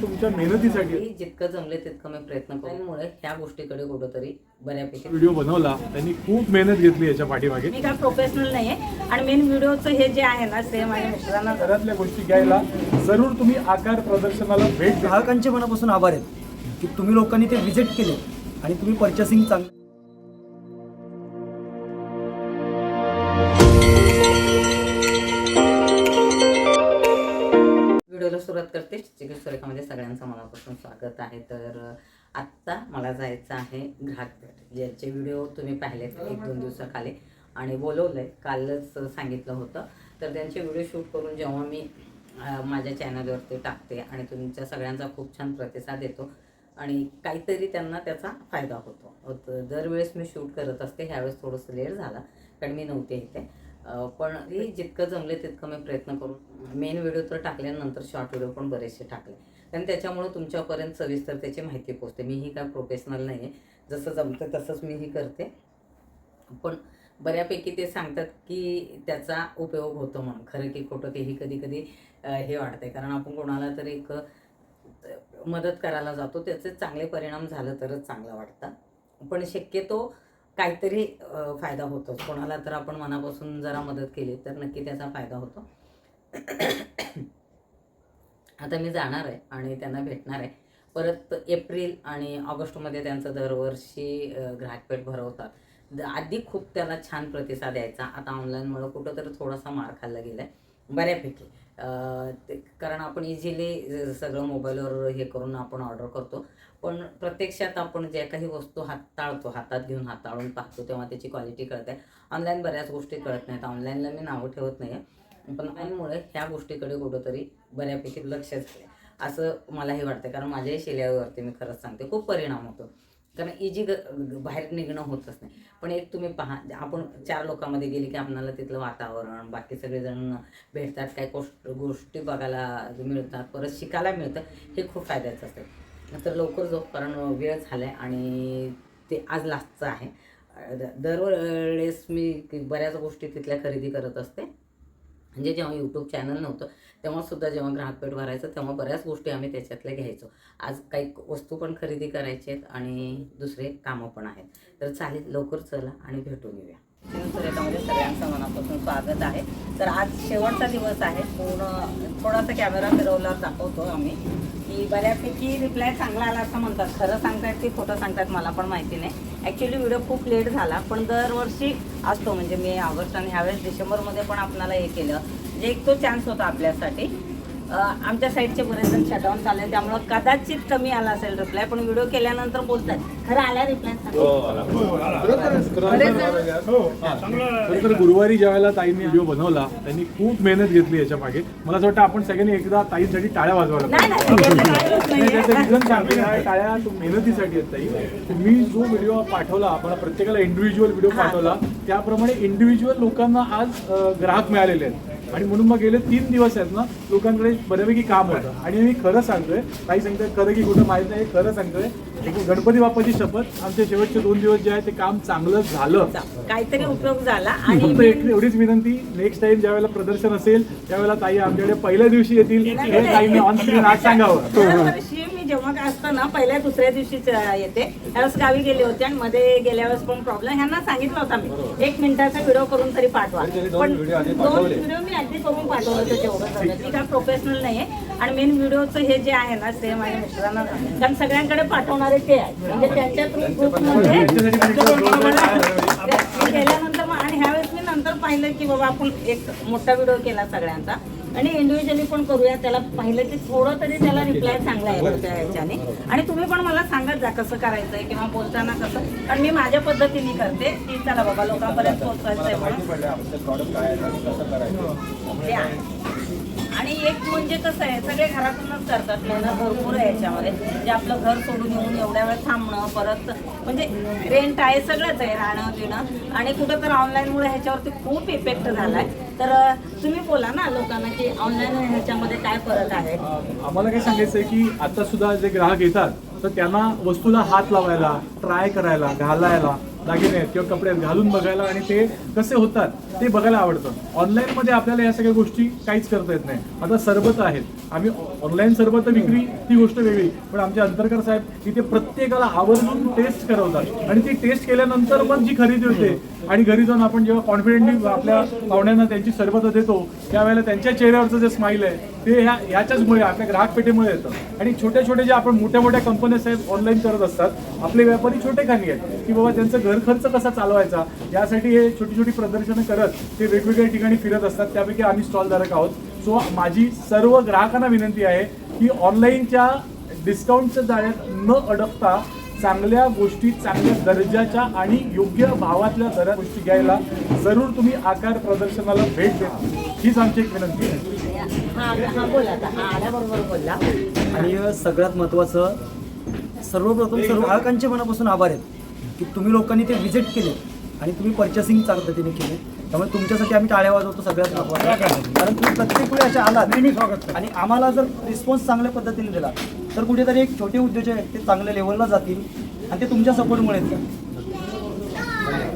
तुमच्या मेहनतीसाठी. जितकं जमले तितकं मी प्रयत्न करू त्यामुळे ह्या गोष्टीकडे कुठंतरी बऱ्यापैकी व्हिडिओ बनवला. त्यांनी खूप मेहनत घेतली याच्या पाठीमागे. मी काय प्रोफेशनल नाहीये. आणि मेन व्हिडिओचं हे जे आहे ना ते माझ्या मिस्टरांना घरातल्या गोष्टी घ्यायला जरूर तुम्ही आकार प्रदर्शनाला भेट ग्राहकांचे मनापासून आभार आहेत की तुम्ही लोकांनी ते विजिट केले आणि तुम्ही पर्चेसिंग चांग मनापासून स्वागत आहे. तर आत्ता मला जायचं आहे ग्राहकपेठ ज्याचे व्हिडिओ तुम्ही पाहिलेत एक दोन दिवसाखाली. आणि बोलवलं आहे कालच सांगितलं होतं. तर त्यांचे व्हिडिओ शूट करून जेव्हा मी माझ्या चॅनलवरती टाकते आणि तुमच्या सगळ्यांचा खूप छान प्रतिसाद येतो आणि काहीतरी त्यांना त्याचा फायदा होतो. दरवेळेस मी शूट करत असते. ह्यावेळेस थोडंसं लेट झाला कारण मी नव्हते इथे. पण हे जितकं जमले तितकं मी प्रयत्न करून मेन व्हिडिओ तर टाकल्यानंतर शॉर्ट व्हिडिओ पण बरेचसे टाकले. कारण त्याच्यामुळे तुमच्यापर्यंत सविस्तर त्याची माहिती पोचते मीही काय प्रोफेशनल नाही आहे जसं जमतं तसंच मी ही करते. पण बऱ्यापैकी ते सांगतात की त्याचा उपयोग होतो म्हणून. खरं की खोटं तेही कधी कधी हे वाटते कारण आपण कोणाला तरी एक मदत करायला जातो. त्याचे चांगले परिणाम झालं तरच चांगलं वाटतं. पण शक्यतो काहीतरी फायदा होतो कोणाला तर आपण मनापासून जरा मदत केली तर नक्की त्याचा फायदा होतो. आता मी जाणार आहे आणि त्यांना भेटणार आहे. परत एप्रिल आणि ऑगस्टमध्ये त्यांचं दरवर्षी ग्राहकपेठ भरवतात. द- आधी खूप त्याला छान प्रतिसाद यायचा आता ऑनलाईनमुळं कुठं तर थोडासा मार खाल्ला गेला आहे बऱ्यापैकी ते कारण आपण इझिली सगळं मोबाईलवर हे करून आपण ऑर्डर करतो. पण प्रत्यक्षात आपण ज्या काही वस्तू हाताळतो हातात घेऊन हाताळून पाहतो तेव्हा त्याची क्वालिटी कळते. ऑनलाईन बऱ्याच गोष्टी कळत नाहीत. ऑनलाईनला मी नावं ठेवत नाही आहे पण ऑनलाईनमुळे ह्या गोष्टीकडे कुठंतरी बऱ्यापैकी लक्ष झाले असं मलाही वाटतं कारण माझ्याही शिल्यावरती मी खरंच सांगते खूप परिणाम होतो. कारण इजी ग बाहेर निघणं होतच नाही. पण एक तुम्ही पहा आपण चार लोकांमध्ये गेले की आपणाला तिथलं वातावरण बाकी सगळेजण भेटतात काही गोष्ट गोष्टी बघायला मिळतात परत शिकायला मिळतं हे खूप फायद्याचं असतं. तर लवकर जाऊ कारण वेळ झाला आहे आणि ते आज लास्टचं आहे. द- दरवेळेस मी बऱ्याच गोष्टी तिथल्या खरेदी करत असते. म्हणजे जेव्हा यूट्यूब चॅनल नव्हतं तेव्हा सुद्धा जेव्हा ग्राहकपेठ भरायचं तेव्हा बऱ्याच गोष्टी आम्ही त्याच्यातल्या घ्यायचो. आज काही वस्तू पण खरेदी करायची आहेत आणि दुसरे कामं पण आहेत. तर चालेल लवकर चला आणि भेटून येऊया. सुरेखामध्ये सगळ्यांचं मनापासून स्वागत आहे. तर आज शेवटचा दिवस आहे. पूर्ण थोडासा कॅमेरा फिरवला दाखवतो आम्ही. की बऱ्यापैकी रिप्लाय चांगला आला असं म्हणतात. खरं सांगतायत की खोटं सांगतात मला पण माहिती नाही. ॲक्च्युली व्हिडिओ खूप लेट झाला पण दरवर्षी असतो. म्हणजे मी ऑगस्ट आणि ह्यावेळेस डिसेंबरमध्ये पण आपणाला हे केलं. म्हणजे एक तो चान्स होता आपल्यासाठी. आमच्या साईडचे बरेच जण शटडाऊन चालले त्यामुळं कदाचित कमी आला असेल रिप्लाय पण व्हिडिओ केल्यानंतर बोलतात. खरं आला. रिप्लाय खरं तर गुरुवारी ज्या वेळेला ताईंनी व्हिडिओ बनवला त्यांनी खूप मेहनत घेतली याच्या मागे. मला असं वाटतं आपण सगळ्यांनी एकदा ताईंसाठी टाळ्या वाजवायला टाळ्या तू मेहनतीसाठी आहेत ताई. तुम्ही जो व्हिडिओ पाठवला आपण प्रत्येकाला इंडिव्हिज्युअल व्हिडिओ पाठवला त्याप्रमाणे इंडिव्हिज्युअल लोकांना आज ग्राहक मिळालेले आहेत. आणि म्हणून मग गेले तीन दिवस आहेत ना लोकांकडे बऱ्यापैकी काम होतं. आणि मी खरं सांगतोय काही सांगतोय खरं की कुठं माहीत नाही खरं सांगतोय गणपती बाप्पाची शपथ आमचे शेवटचे दोन दिवस जे आहे ते काम चांगलं झालं. काहीतरी उपयोग झाला आणि एवढीच विनंती नेक्स्ट टाइम ज्या वेळेला प्रदर्शन असेल त्यावेळेला ताई आमच्याकडे पहिल्या दिवशी येतील. हे ताईने ऑन स्क्रीन आज सांगावं. जेव्हा काय असतं ना पहिल्या दुसऱ्या दिवशीच येते त्यावेळेस गावी गेले होते आणि मध्ये गेल्या वेळेस पण प्रॉब्लेम ह्यांना सांगितलं होता मी एक मिनिटाचा व्हिडिओ करून तरी पाठवा. पण दोन व्हिडिओ मी आधी करून पाठवलं होतं तेवढं झालं मी काय प्रोफेशनल नाहीये. आणि मेन व्हिडिओचं हे जे आहे ना ते माझ्या मिस्टरांना कारण सगळ्यांकडे पाठवणारे ते आहे म्हणजे त्यांच्या थ्रू ग्रुपमध्ये केल्यानंतर मग आणि ह्यावेळेस मी नंतर पाहिलं की बाबा आपण एक मोठा व्हिडिओ केला सगळ्यांचा. आणि इंडिव्हिज्युअली पण करूया. त्याला पाहिलं की थोडं तरी त्याला रिप्लाय चांगला आहे त्या ह्याच्याने आणि तुम्ही पण मला सांगत जा कसं करायचंय किंवा बोलताना कसं. कारण मी माझ्या पद्धतीने करते. की चला बाबा लोकांपर्यंत पोहोचवायचंय म्हणून. ते आहे. आणि एक म्हणजे कसं आहे सगळे घरातूनच करतात मेहनत भरपूर आहे याच्यामध्ये. जे आपलं घर सोडून येऊन एवढ्या वेळ थांबणं परत म्हणजे रेंट आहे सगळंच आहे राहणं पिणं. आणि कुठं तर ऑनलाईनमुळे ह्याच्यावरती खूप इफेक्ट झालाय. तर तुम्ही बोला ना लोकांना की ऑनलाईन ह्याच्यामध्ये काय फरक आहे? आम्हाला काय सांगायचं आहे की आता सुद्धा जे ग्राहक येतात तर त्यांना वस्तूला हात लावायला ट्राय करायला घालायला दागिने आहेत किंवा कपडे आहेत घालून बघायला आणि ते कसे होतात ते बघायला आवडतं. ऑनलाईनमध्ये आपल्याला या सगळ्या गोष्टी काहीच करता येत नाही. आता सरबत आहेत. आम्ही ऑनलाईन सरबत विक्री ती गोष्ट वेगळी पण आमचे अंतरकर साहेब इथे प्रत्येकाला आवर्जून टेस्ट करवतात. आणि ती टेस्ट केल्यानंतर पण जी खरेदी होते आणि घरी जाऊन आपण जेव्हा कॉन्फिडेंटली आपल्या पाहुण्यांना त्यांची सरबत देतो त्यावेळेला त्यांच्या चेहऱ्यावरचं जे स्माईल आहे ते ह्या ह्याच्याचमुळे आपल्या ग्राहक पेठेमुळे येतं. आणि छोटे छोटे जे आपण मोठ्या मोठ्या कंपन्या साहेब ऑनलाईन करत असतात आपले व्यापारी छोटे खाली आहेत की बाबा त्यांचं घर खर्च कसा चालवायचा यासाठी हे छोटी छोटी प्रदर्शनं करत ते वेगवेगळ्या ठिकाणी फिरत असतात त्यापैकी आम्ही स्टॉलधारक आहोत. सो माझी सर्व ग्राहकांना विनंती आहे की ऑनलाईनच्या डिस्काउंटच्या जाळ्यात न अडकता चांगल्या गोष्टी चांगल्या दर्जाच्या आणि योग्य भावातल्या दरात गोष्टी घ्यायला जरूर तुम्ही आकार प्रदर्शनाला भेट द्या हीच आमची एक विनंती आहे. हा हा हा आणि सगळ्यात महत्त्वाचं सर्वप्रथम सर्व ग्राहकांचे मनापासून आभार आहेत की तुम्ही लोकांनी ते व्हिजिट केले आणि तुम्ही पर्चेसिंग चांगल्या पद्धतीने केले. त्यामुळे तुमच्यासाठी आम्ही टाळ्या वाजवतो सगळ्यात कारण तुम्ही प्रत्येक वेळी अशा आलात. नेहमी स्वागत. आणि आम्हाला जर रिस्पॉन्स चांगल्या पद्धतीने दिला तर कुठेतरी एक छोटे उद्योजक आहेत ते चांगल्या लेवलला जातील आणि ते तुमच्या सपोर्टमुळे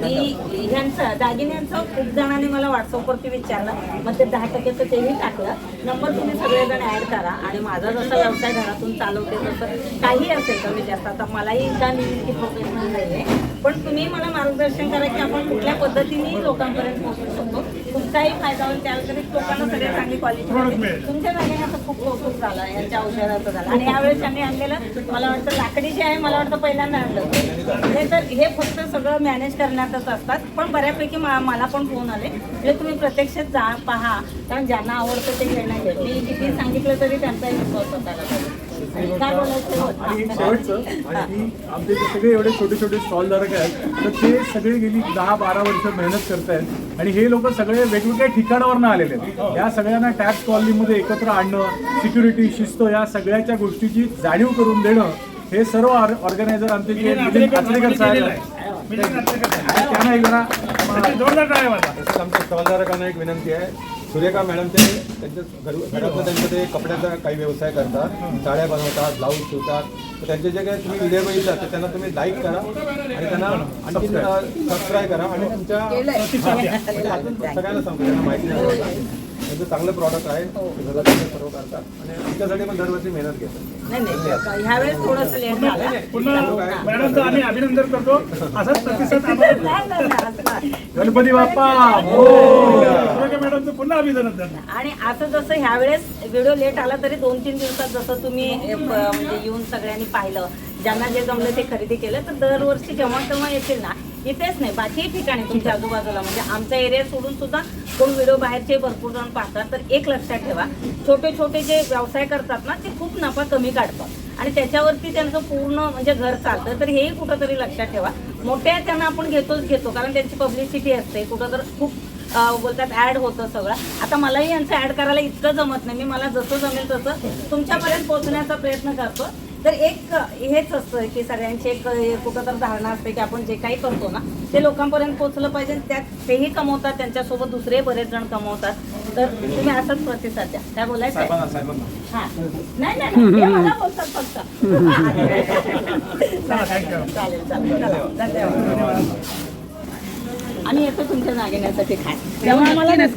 ह्यांचं दागिन्यांचं खूप जणांनी मला व्हॉट्सअपवरती विचारलं. मग ते दहा टक्क्याचं तेही टाकलं. नंबर तुम्ही सगळेजण ऍड करा आणि माझा जसा व्यवसाय घरातून चालवते तसं काही असेल कमी जास्त. आता मलाही इतका मी इतकी प्रोफेशनल नाही आहे पण तुम्ही मला मार्गदर्शन करा की आपण कुठल्या पद्धतीने लोकांपर्यंत पोहोचू शकतो. तुमचाही फायदा होईल त्या व्यतिरिक्त लोकांना सगळ्यात चांगली क्वालिटी तुमच्या दागिन्याचं खूप कौतुक झालं यांच्या औषधाचं झालं. आणि यावेळेस त्यांनी आणलेलं मला वाटतं लाकडी जे आहे मला वाटतं पहिल्यांदा आणलं. हे तर हे फक्त सगळं मॅनेज करण्यातच असतात. पण बऱ्यापैकी मला पण फोन आले. म्हणजे तुम्ही प्रत्यक्षात जा पहा. कारण ज्यांना आवडतं ते घेणं घे मी किती सांगितलं तरी त्यांचाही विश्वास होता. आणि एक शेवटचं आणि आमचे सगळे एवढे छोटे छोटे स्टॉलधारक आहेत तर ते सगळे गेली दहा बारा वर्ष मेहनत करतायत. आणि हे लोक सगळे वेगवेगळ्या ठिकाणावरनं आलेले आहेत. या सगळ्यांना टॅक्स कॉलनीमध्ये एकत्र आणणं सिक्युरिटी शिस्त या सगळ्याच्या गोष्टीची जाणीव करून देणं हे सर्व ऑर्गनायझर आमचे जे काचरेकर साहेब आहेत. त्यांना एक जरा आमच्या स्टॉलधारकांना एक विनंती आहे. सुरेखा मॅडम ते त्यांच्या घर घरातलं त्यांचं ते कपड्याचा काही व्यवसाय करतात साड्या बनवतात ब्लाऊज शिवतात. तर त्यांचे जे काही तुम्ही व्हिडिओ बघितला तर त्यांना तुम्ही लाईक करा आणि त्यांना आणखी सबस्क्राईब करा आणि तुमच्या म्हणजे सगळ्यांना सांगतो त्यांना माहिती नाही त्यांचं चांगलं प्रॉडक्ट आहे ते सर्व करतात. आणि आमच्यासाठी पण दरवर्षी मेहनत घेतात. नाही नाही. ह्यावेळेस थोडंसं लेट झालं. पुन्हा मॅडमचं आम्ही अभिनंदन करतो. असाच प्रतिसाद गणपती बाप्पा! हो! मॅडमचं पुन्हा अभिनंदन. आणि आता जसं ह्यावेळेस व्हिडिओ लेट आला तरी दोन तीन दिवसात जसं तुम्ही म्हणजे येऊन सगळ्यांनी पाहिलं ज्यांना जे जमलं ते खरेदी केलं तर दरवर्षी जेव्हा तेव्हा येतील ना इथेच नाही बाकी ठिकाणी तुमच्या आजूबाजूला. म्हणजे आमचा एरिया सोडून सुद्धा कोण व्हिडिओ बाहेरचे भरपूर जण पाहतात तर एक लक्षात ठेवा. छोटे छोटे जे व्यवसाय करतात ना ते खूप नफा कमी काढतात. आणि त्याच्यावरती त्यांचं पूर्ण म्हणजे घर चालतं. तर हेही कुठंतरी लक्षात ठेवा. मोठ्या त्यांना आपण घेतोच घेतो कारण त्यांची पब्लिसिटी असते. कुठं तर खूप बोलतात ऍड होतं सगळं. आता मलाही यांचं ऍड करायला इतकं जमत नाही. मी मला जसं जमेल तसं तुमच्यापर्यंत पोहोचण्याचा प्रयत्न करतो. तर एक हेच असतं की सगळ्यांची एक कुठं तर धारणा असते की आपण जे काही करतो ना ते लोकांपर्यंत पोहोचलं पाहिजे त्यात तेही कमवतात त्यांच्यासोबत दुसरे बरेच जण कमवतात. तर तुम्ही असंच प्रतिसाद द्या. काय बोलायचं हा. नाही नाही नाही, मला बोलतात फक्त. चालेल चालेल. चालेल धन्यवाद. आम्ही येतो तुमच्या नागिण्यासाठी खाय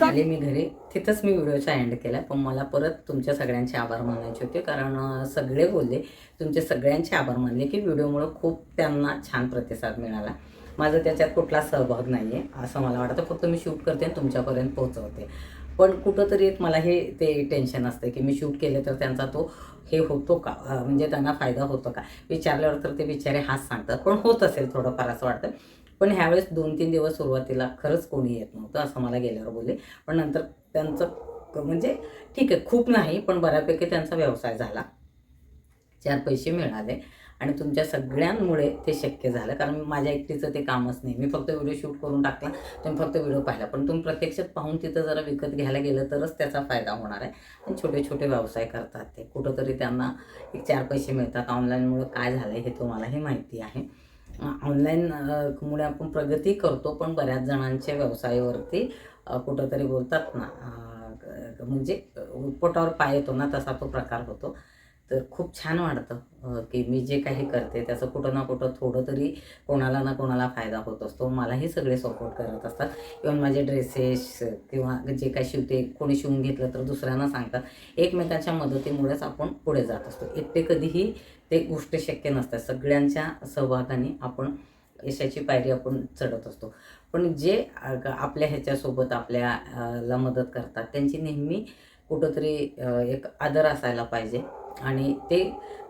आले मी घरी. तिथंच मी व्हिडिओचा एंड केला पण मला परत तुमच्या सगळ्यांचे आभार मानायचे होते. कारण सगळे बोलले तुमचे सगळ्यांचे आभार मानले की व्हिडिओमुळं खूप त्यांना छान प्रतिसाद मिळाला. माझा त्याच्यात कुठला सहभाग नाही आहे असं मला वाटतं. फक्त मी शूट करते आणि तुमच्यापर्यंत पोहोचवते. पण कुठंतरी एक मला हे ते टेन्शन असतं की मी शूट केले तर त्यांचा तो हे होतो का? म्हणजे त्यांना फायदा होतो का? विचारल्यावर तर ते बिचारे हाच सांगतात. पण होत असेल थोडंफार असं वाटतं. पण ह्यावेळेस दोन तीन दिवस सुरुवातीला खरंच कोणी येत नव्हतं असं मला गेल्यावर बोलले. पण नंतर त्यांचं म्हणजे ठीक आहे खूप नाही पण बऱ्यापैकी त्यांचा व्यवसाय झाला. चार पैसे मिळाले आणि तुमच्या सगळ्यांमुळे ते शक्य झालं. कारण माझ्या एकटीचं ते कामच नाही. मी फक्त व्हिडिओ शूट करून टाकला. तुम्ही फक्त व्हिडिओ पाहिला. पण तुम्ही प्रत्यक्षात पाहून तिथं जरा विकत घ्यायला गेलं तरच त्याचा फायदा होणार आहे. आणि छोटे छोटे व्यवसाय करतात ते. कुठंतरी त्यांना एक चार पैसे मिळतात. ऑनलाईनमुळं काय झालं हे तुम्हालाही माहिती आहे. ऑनलाईन मुळे आपण प्रगती करतो पण बऱ्याच जणांच्या व्यवसायावरती कुठंतरी बोलतात ना म्हणजे पोटावर पाय येतो ना तसा तो प्रकार होतो. तर खूप छान वाटतं की मी जे काही करते त्याचं कुठं ना कुठं थोडं तरी कोणाला ना कोणाला फायदा होत असतो. मलाही सगळे सपोर्ट करत असतात. इव्हन माझे ड्रेसेस किंवा जे काही शिवते कोणी शिवून घेतलं तर दुसऱ्यांना सांगतात. एकमेकांच्या मदतीमुळेच आपण पुढे जात असतो. एकटे कधीही ते गोष्टी शक्य नसतात. सगळ्यांच्या सहभागाने आपण यशाची पायरी आपण चढत असतो. पण जे आपल्या ह्याच्यासोबत आपल्याला मदत करतात त्यांची नेहमी कुठंतरी एक आदर असायला पाहिजे. आणि ते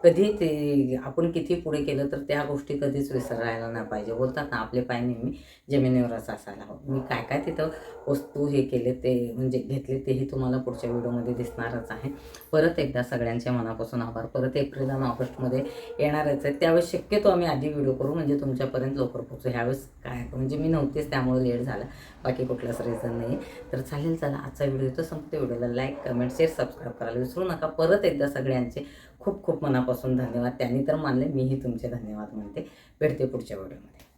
कधी ते आपण किती पुढे केलं तर त्या गोष्टी कधीच विसरायला नाही पाहिजे. बोलतात ना आपले पाय नेहमी जमिनीवरच असायला हवं. मी काय काय तिथं वस्तू हे केले ते म्हणजे घेतले तेही तुम्हाला पुढच्या व्हिडिओमध्ये दिसणारच आहे. परत एकदा सगळ्यांच्या मनापासून आभार. परत एप्रिल आणि ऑगस्टमध्ये येणारच आहे. त्यावेळेस शक्यतो आम्ही आधी व्हिडिओ करू म्हणजे तुमच्यापर्यंत लवकर पोहोचू. ह्यावेळेस काय म्हणजे मी नव्हतेच त्यामुळे लेट झाला. बाकी कुठलाच रिझन नाही तर चालेल चला आजचा व्हिडिओ तर संपते. व्हिडिओला लाईक कमेंट शेअर सबस्क्राईब करायला विसरू नका. परत एकदा सगळ्यांचे खूप खूप मनापासून धन्यवाद. त्यांनी तर मानले मीही तुमचे धन्यवाद म्हणते. भेटते पुढच्या व्हिडिओमध्ये.